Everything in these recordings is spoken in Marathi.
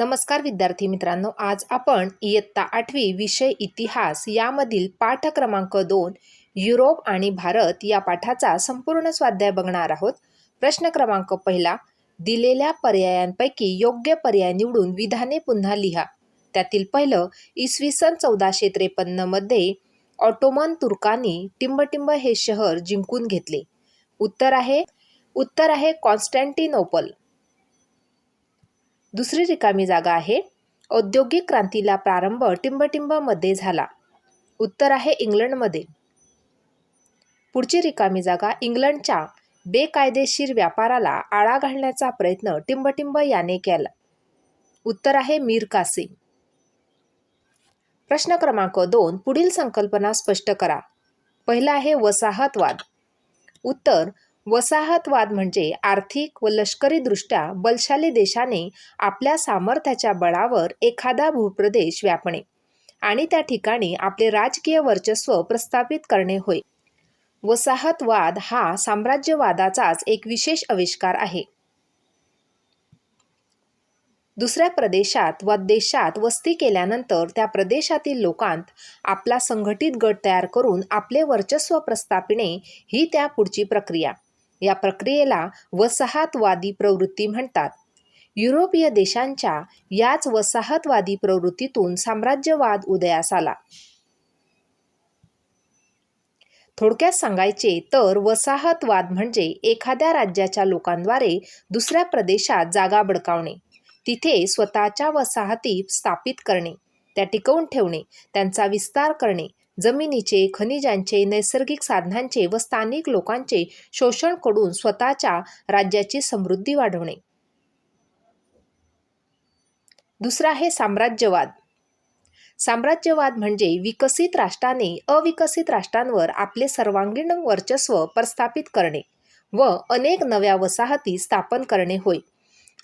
नमस्कार विद्यार्थी मित्रांनो आज आपण इयत्ता आठवी विषय इतिहास यामधील पाठ क्रमांक दोन युरोप आणि भारत या पाठाचा संपूर्ण स्वाध्याय बघणार आहोत. प्रश्न क्रमांक पहिला दिलेल्या पर्यायांपैकी योग्य पर्याय निवडून विधाने पुन्हा लिहा. त्यातील पहिलं इसवी सन चौदाशे त्रेपन्नमध्ये ऑटोमन तुर्कांनी टिंबटिंब हे शहर जिंकून घेतले. उत्तर आहे उत्तर आहे कॉन्स्टँटिनोपल. दुसरी रिकामी जागा आहे. औद्योगिक क्रांतीला प्रारंभ टिंबटिंबमध्ये झाला. उत्तर आहे इंग्लंडमध्ये. पुढची रिकामी जागा इंग्लंडच्या बेकायदेशीर व्यापाराला आळा घालण्याचा प्रयत्न टिंबटिंब याने केला. उत्तर आहे मीर कासिम. प्रश्न क्रमांक दोन पुढील संकल्पना स्पष्ट करा. पहिला आहे वसाहतवाद. उत्तर वसाहतवाद म्हणजे आर्थिक व लष्करीदृष्ट्या बलशाली देशाने आपल्या सामर्थ्याच्या बळावर एखादा भूप्रदेश व्यापणे आणि त्या ठिकाणी आपले राजकीय वर्चस्व प्रस्थापित करणे होय. वसाहतवाद हा साम्राज्यवादाचाच एक विशेष आविष्कार आहे. दुसऱ्या प्रदेशात व देशात वस्ती केल्यानंतर त्या प्रदेशातील लोकांत आपला संघटित गट तयार करून आपले वर्चस्व प्रस्थापिणे ही त्या पुढची प्रक्रिया. या प्रक्रियेला वसाहतवादी प्रवृत्ती म्हणतात. युरोपीय देशांच्या याच वसाहतवादी प्रवृत्तीतून साम्राज्यवाद उदयास आला. थोडक्यात सांगायचे तर वसाहतवाद म्हणजे एखाद्या राज्याच्या लोकांद्वारे दुसऱ्या प्रदेशात जागा बडकावणे तिथे स्वतःच्या वसाहती स्थापित करणे त्या टिकवून ठेवणे त्यांचा विस्तार करणे जमिनीचे खनिजांचे नैसर्गिक साधनांचे व स्थानिक लोकांचे शोषण करून स्वतःच्या राज्याची समृद्धी वाढवणे. दुसरा आहे साम्राज्यवाद. साम्राज्यवाद म्हणजे विकसित राष्ट्राने अविकसित राष्ट्रांवर आपले सर्वांगीण वर्चस्व प्रस्थापित करणे व अनेक नव्या वसाहती स्थापन करणे होय.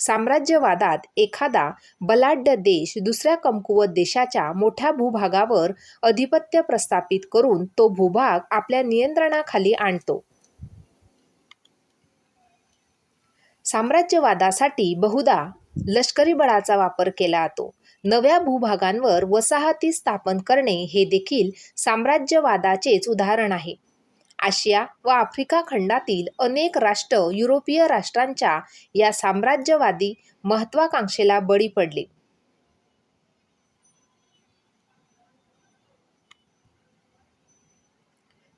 साम्राज्यवादात एखादा बलाढ्य देश दुसऱ्या कमकुवत देशाच्या मोठ्या भूभागावर अधिपत्य प्रस्थापित करून तो भूभाग आपल्या नियंत्रणाखाली आणतो. साम्राज्यवादासाठी बहुधा लष्करी बळाचा वापर केला जातो. नव्या भूभागांवर वसाहती स्थापन करणे हे देखील साम्राज्यवादाचेच उदाहरण आहे. आशिया व आफ्रिका खंडातील अनेक राष्ट्र युरोपीय राष्ट्रांच्या या साम्राज्यवादी महत्वाकांक्षेला बळी पडले.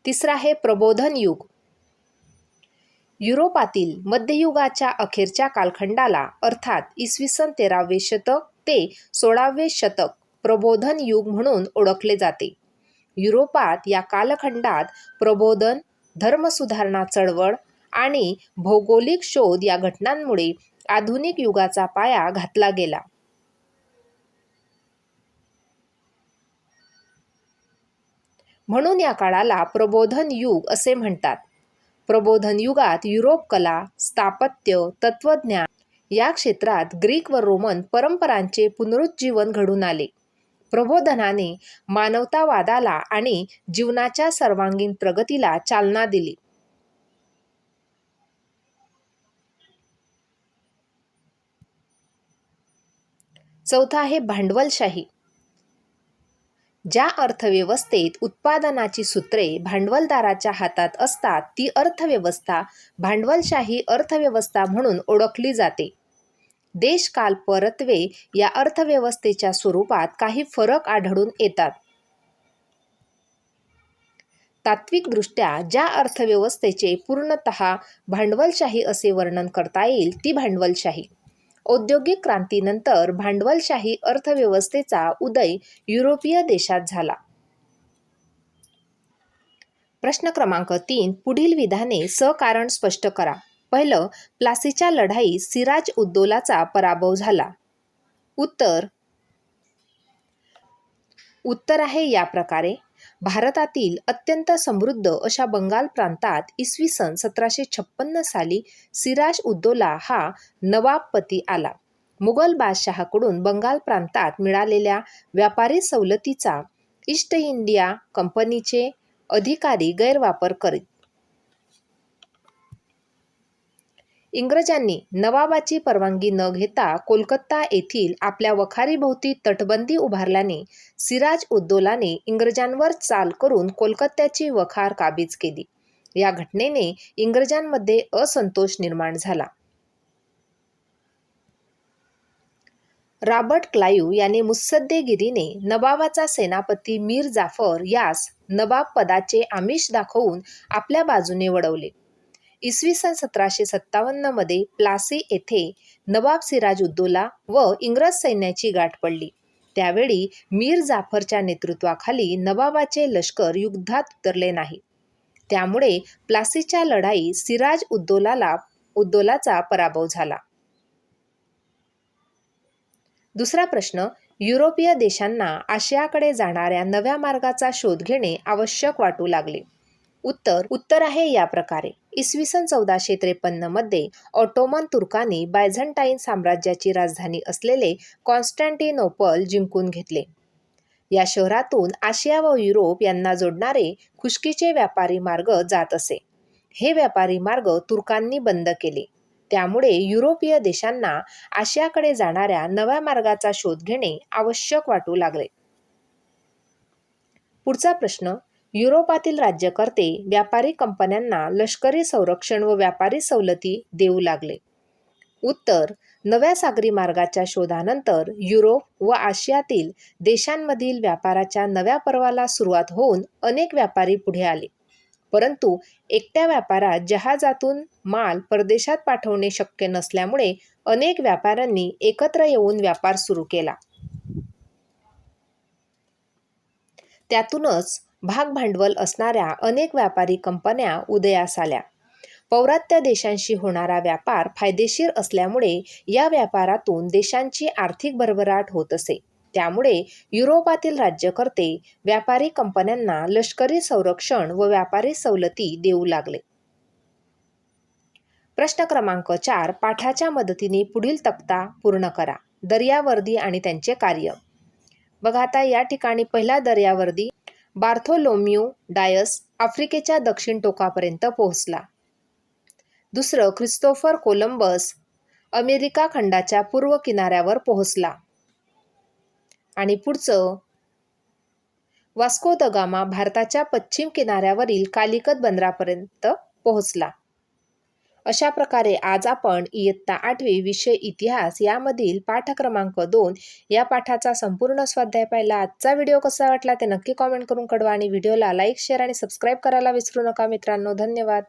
तिसरा आहे प्रबोधन युग. युरोपातील मध्ययुगाच्या अखेरच्या कालखंडाला अर्थात इसवी सन तेरावे शतक ते सोळावे शतक प्रबोधन युग म्हणून ओळखले जाते. युरोपात या कालखंडात प्रबोधन धर्मसुधारणा चळवळ आणि भौगोलिक शोध या घटनांमुळे आधुनिक युगाचा पाया घातला गेला. म्हणून या काळाला प्रबोधन युग असे म्हणतात. प्रबोधन युगात युरोप कला स्थापत्य तत्वज्ञान या क्षेत्रात ग्रीक व रोमन परंपरांचे पुनरुज्जीवन घडून आले. प्रबोधनाने मानवतावादाला आणि जीवनाच्या सर्वांगीण प्रगतीला चालना दिली. चौथा आहे भांडवलशाही. ज्या अर्थव्यवस्थेत उत्पादनाची सूत्रे भांडवलदाराच्या हातात असतात ती अर्थव्यवस्था भांडवलशाही अर्थव्यवस्था म्हणून ओळखली जाते. देशकाल परत्वे या अर्थव्यवस्थेच्या स्वरूपात काही फरक आढळून येतात. तात्विकदृष्ट्या ज्या अर्थव्यवस्थेचे पूर्णतः भांडवलशाही असे वर्णन करता येईल ती भांडवलशाही. औद्योगिक क्रांतीनंतर भांडवलशाही अर्थव्यवस्थेचा उदय युरोपीय देशात झाला. प्रश्न क्रमांक तीन पुढील विधाने सकारण स्पष्ट करा. पहिलं प्लासीच्या लढाईत सिराज उद्दोलाचा पराभव झाला. उत्तर उत्तर आहे या प्रकारे. भारतातील अत्यंत समृद्ध अशा बंगाल प्रांतात इसवी सन सतराशे छप्पन्न साली सिराज उद्दोला हा नवाबपती आला. मुघल बादशहाकडून बंगाल प्रांतात मिळालेल्या व्यापारी सवलतीचा ईस्ट इंडिया कंपनीचे अधिकारी गैरवापर करीत इंग्रजांनी नवाबाची परवानगी न घेता कोलकाता येथील आपल्या वखारीभोवती तटबंदी उभारल्याने सिराज उद्दोलाने इंग्रजांवर चाल करून कोलकात्याची वखार काबीज केली. या घटनेने इंग्रजांमध्ये असंतोष निर्माण झाला. रॉबर्ट क्लायू याने मुत्सद्देगिरीने नवाबाचा सेनापती मीर जाफर यास नवाब पदाचे आमिष दाखवून आपल्या बाजूने वळवले इसवी सन सतराशे सत्तावन्नमध्ये प्लासी येथे नवाब सिराज उद्दोला व इंग्रज सैन्याची गाठ पडली. त्यावेळी मीर जाफरच्या नेतृत्वाखाली नवाबाचे लष्कर युद्धात उतरले नाही. त्यामुळे प्लासीच्या लढाई सिराज उद्दोलाला उद्दोलाचा पराभव झाला. दुसरा प्रश्न युरोपीय देशांना आशियाकडे जाणाऱ्या नव्या मार्गाचा शोध घेणे आवश्यक वाटू लागले. उत्तर उत्तर आहे या प्रकारे. इसवी सन चौदाशे त्रेपन्नमध्ये ऑटोमन तुर्कांनी बायझंटाईन साम्राज्याची राजधानी असलेले कॉन्स्टँटिनोपल जिंकून घेतले. या शहरातून आशिया व युरोप यांना जोडणारे खुशकीचे व्यापारी मार्ग जात असे. हे व्यापारी मार्ग तुर्कांनी बंद केले. त्यामुळे युरोपीय देशांना आशियाकडे जाणाऱ्या नव्या मार्गाचा शोध घेणे आवश्यक वाटू लागले. पुढचा प्रश्न युरोपातील राज्यकर्ते व्यापारी कंपन्यांना लष्करी संरक्षण व व्यापारी सवलती देऊ लागले. उत्तर नव्या सागरी मार्गाच्या शोधानंतर युरोप व आशियातील देशांमधील व्यापाराच्या नव्या पर्वाला सुरुवात होऊन अनेक व्यापारी पुढे आले. परंतु एकट्या व्यापारात जहाजातून माल परदेशात पाठवणे शक्य नसल्यामुळे अनेक व्यापाऱ्यांनी एकत्र येऊन व्यापार सुरू केला. त्यातूनच भागभांडवल असणाऱ्या अनेक व्यापारी कंपन्या उदयास आल्या. पौरात्य देशांशी होणारा व्यापार फायदेशीर असल्यामुळे या व्यापारातून देशांची आर्थिक भरभराट होत असे. त्यामुळे युरोपातील राज्यकर्ते व्यापारी कंपन्यांना लष्करी संरक्षण व व्यापारी सवलती देऊ लागले. प्रश्न क्रमांक चार पाठाच्या मदतीने पुढील तक्ता पूर्ण करा. दर्यावर्दी आणि त्यांचे कार्य. बघा आता या ठिकाणी पहिला दर्यावर्दी बार्थोलोम्यू डायस आफ्रिकेच्या दक्षिण टोकापर्यंत पोहोचला. दुसरं ख्रिस्तोफर कोलंबस अमेरिका खंडाच्या पूर्व किनाऱ्यावर पोहोचला. आणि पुढचं वास्को द गामा भारताच्या पश्चिम किनाऱ्यावरील कालिकत बंदरापर्यंत पोहोचला. अशा प्रकारे आज आपण इयत्ता आठवी विषय इतिहास यामधील पाठ क्रमांक दोन या पाठाचा संपूर्ण स्वाध्याय पाहिला. आजचा व्हिडिओ कसा वाटला ते नक्की कॉमेंट करून कळवा आणि व्हिडिओला लाईक शेअर आणि सबस्क्राईब करायला विसरू नका मित्रांनो. धन्यवाद.